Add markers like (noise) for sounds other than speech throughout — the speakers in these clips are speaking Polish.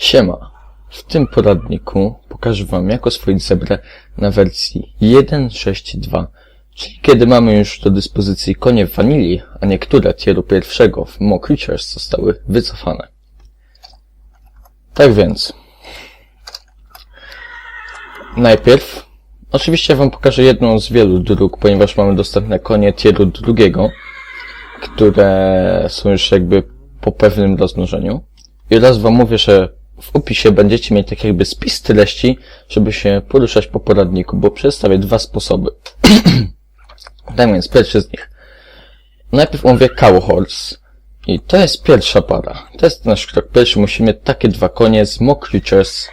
Siema. W tym poradniku pokażę Wam jak oswoić zebrę na wersji 1.6.2, czyli kiedy mamy już do dyspozycji konie w wanilii, a niektóre tieru pierwszego w Mo Creatures zostały wycofane. Tak więc, najpierw, oczywiście Wam pokażę jedną z wielu dróg, ponieważ mamy dostępne konie tieru drugiego, które są już jakby po pewnym rozmnożeniu. I raz wam mówię, że w opisie będziecie mieć tak jakby spis treści, żeby się poruszać po poradniku, bo przedstawię dwa sposoby. (clears throat) tak więc pierwszy z nich. Najpierw mówię cow horse. I to jest pierwsza para. To jest nasz krok pierwszy. Musimy takie dwa konie z mock creatures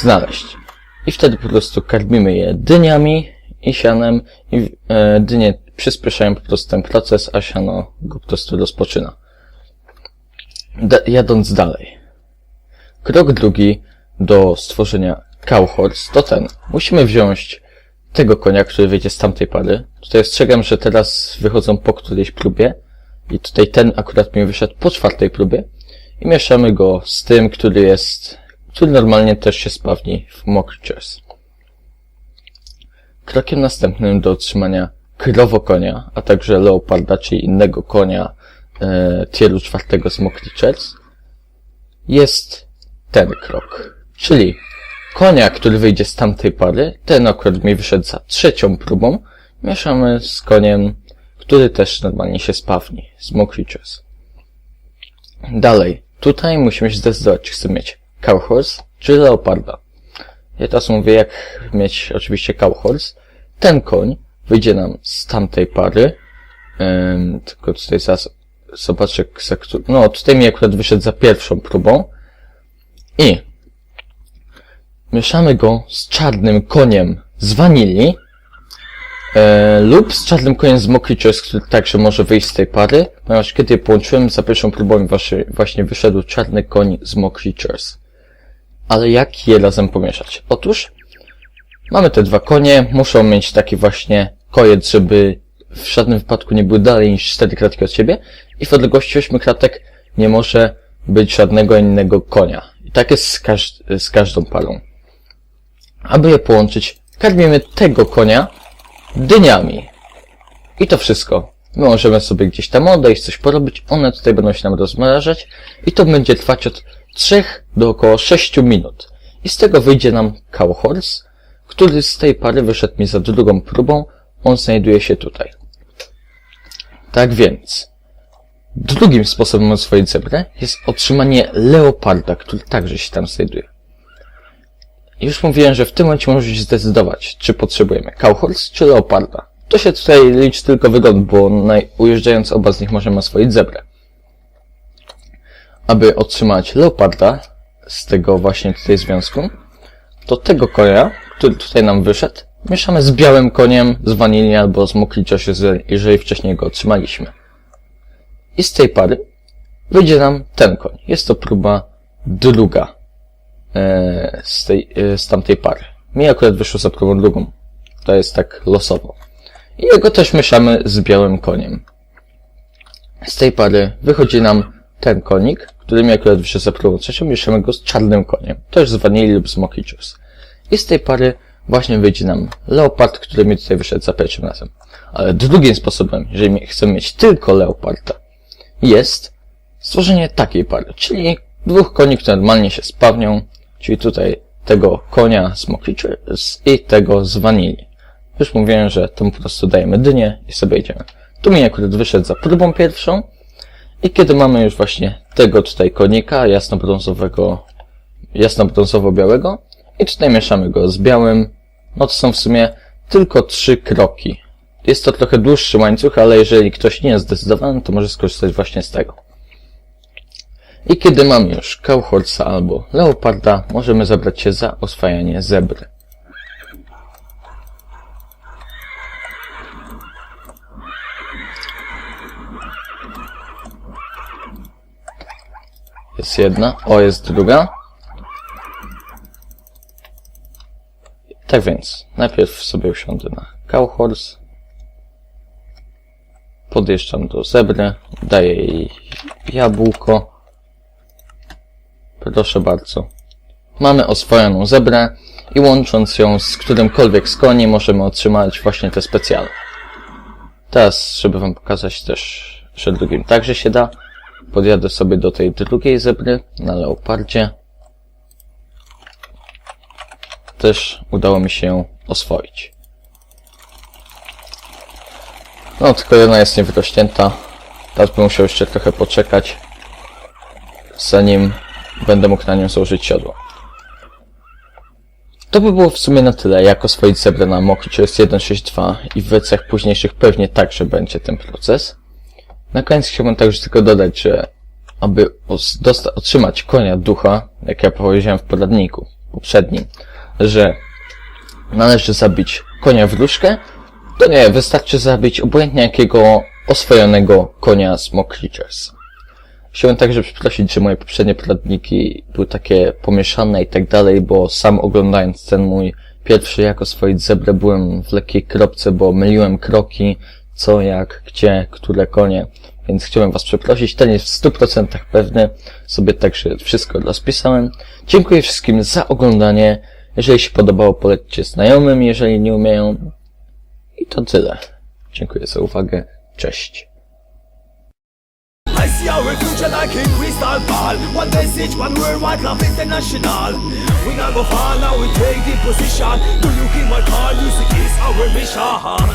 znaleźć. I wtedy po prostu karmimy je dyniami i sianem i e, dynie przyspieszają po prostu ten proces, a siano go po prostu rozpoczyna. Jadąc dalej. Krok drugi do stworzenia cow horse to ten. Musimy wziąć tego konia, który wyjdzie z tamtej pary. Tutaj ostrzegam, że teraz wychodzą po którejś próbie. I tutaj ten akurat mi wyszedł po czwartej próbie. I mieszamy go z tym, który jest, który normalnie też się spawni w mock creatures. Krokiem następnym do otrzymania krowokonia, a także leoparda, czyli innego konia e, tieru czwartego z mock creatures, jest ten krok. Czyli konia, który wyjdzie z tamtej pary, ten akurat mi wyszedł za trzecią próbą, mieszamy z koniem, który też normalnie się spawni, z mock creatures. Dalej, tutaj musimy się zdecydować, czy chcemy mieć cow horse, czy leoparda. Ja teraz mówię, jak mieć oczywiście cow horse. Ten koń wyjdzie nam z tamtej pary, Ym, tylko tutaj zaraz zobaczę, no tutaj mi akurat wyszedł za pierwszą próbą i mieszamy go z czarnym koniem z wanilii e, lub z czarnym koniem z Mock Creatures, który także może wyjść z tej pary, ponieważ kiedy je połączyłem za pierwszą próbą właśnie, właśnie wyszedł czarny koń z Mock Creatures. Ale jak je razem pomieszać? Otóż mamy te dwa konie, muszą mieć taki właśnie kojec, żeby w żadnym wypadku nie były dalej niż 4 kratki od siebie i w odległości 8 kratek nie może być żadnego innego konia. Tak jest z, każ z każdą parą. Aby je połączyć, karmimy tego konia dyniami. I to wszystko. My możemy sobie gdzieś tam odejść, coś porobić, one tutaj będą się nam rozmrażać i to będzie trwać od 3 do około 6 minut. I z tego wyjdzie nam cow horse, który z tej pary wyszedł mi za drugą próbą, on znajduje się tutaj. Tak więc, drugim sposobem oswoić zebrę jest otrzymanie leoparda, który także się tam znajduje. Już mówiłem, że w tym momencie możecie się zdecydować, czy potrzebujemy cow horse czy leoparda. To się tutaj liczy tylko wygląd, bo ujeżdżając oba z nich możemy oswoić zebrę. Aby otrzymać leoparda z tego właśnie tutaj związku, to tego konia, który tutaj nam wyszedł, mieszamy z białym koniem z wanilii albo z mokliczosie, jeżeli wcześniej go otrzymaliśmy. I z tej pary wyjdzie nam ten koń. Jest to próba druga e, z, tej, e, z tamtej pary. Mi akurat wyszło za próbą drugą. To jest tak losowo. I jego też mieszamy z białym koniem. Z tej pary wychodzi nam ten konik, który mi akurat wyszedł za próbą trzecią, mieszamy go z czarnym koniem. Też z wanilii lub z mokichus. I z tej pary właśnie wyjdzie nam leopard, który mi tutaj wyszedł za pierwszym razem. Ale drugim sposobem, jeżeli chcemy mieć tylko leoparda, jest stworzenie takiej pary, czyli dwóch koni, które normalnie się spawnią, czyli tutaj tego konia z Mockridges i tego z wanilii. Już mówiłem, że tu po prostu dajemy dynię i sobie idziemy. Tu mi akurat wyszedł za próbą pierwszą i kiedy mamy już właśnie tego tutaj konika jasnobrązowego, jasnobrązowo-białego i tutaj mieszamy go z białym, no to są w sumie tylko trzy kroki. Jest to trochę dłuższy łańcuch, ale jeżeli ktoś nie jest zdecydowany, to może skorzystać właśnie z tego. I kiedy mamy już Kauchorsa albo Leoparda, możemy zabrać się za oswajanie zebry. Jest jedna, o jest druga. Tak więc, najpierw sobie usiądę na Kauchors. Podjeżdżam do zebry, daję jej jabłko. Proszę bardzo. Mamy oswojoną zebrę i łącząc ją z którymkolwiek z koni możemy otrzymać właśnie te specjale. Teraz, żeby wam pokazać też, że drugim także się da, podjadę sobie do tej drugiej zebry na leopardzie. Też udało mi się ją oswoić. No, tylko jedna jest niewyrośnięta. Teraz bym musiał jeszcze trochę poczekać, zanim będę mógł na nią założyć siodło. To by było w sumie na tyle, jak oswoić zebrę na Moki jest 1.6.2 i w wersjach późniejszych pewnie także będzie ten proces. Na koniec chciałbym także tylko dodać, że aby otrzymać konia ducha, jak ja powiedziałem w poradniku poprzednim, że należy zabić konia wróżkę, to nie, wystarczy zabić obojętnie jakiego oswojonego konia z Mock Creatures. Chciałem także przeprosić, że moje poprzednie poradniki były takie pomieszane i tak dalej, bo sam oglądając ten mój pierwszy jak oswoić zebrę byłem w lekkiej kropce, bo myliłem kroki, co, jak, gdzie, które konie, więc chciałem was przeprosić, ten jest w 100% pewny, sobie także wszystko rozpisałem. Dziękuję wszystkim za oglądanie, jeżeli się podobało polećcie znajomym, jeżeli nie umieją, i to tyle. Dziękuję za uwagę. Cześć. I see our future like a crystal ball. One message, one word, love international. We now, we take the position. You hear my call? Music is our mission.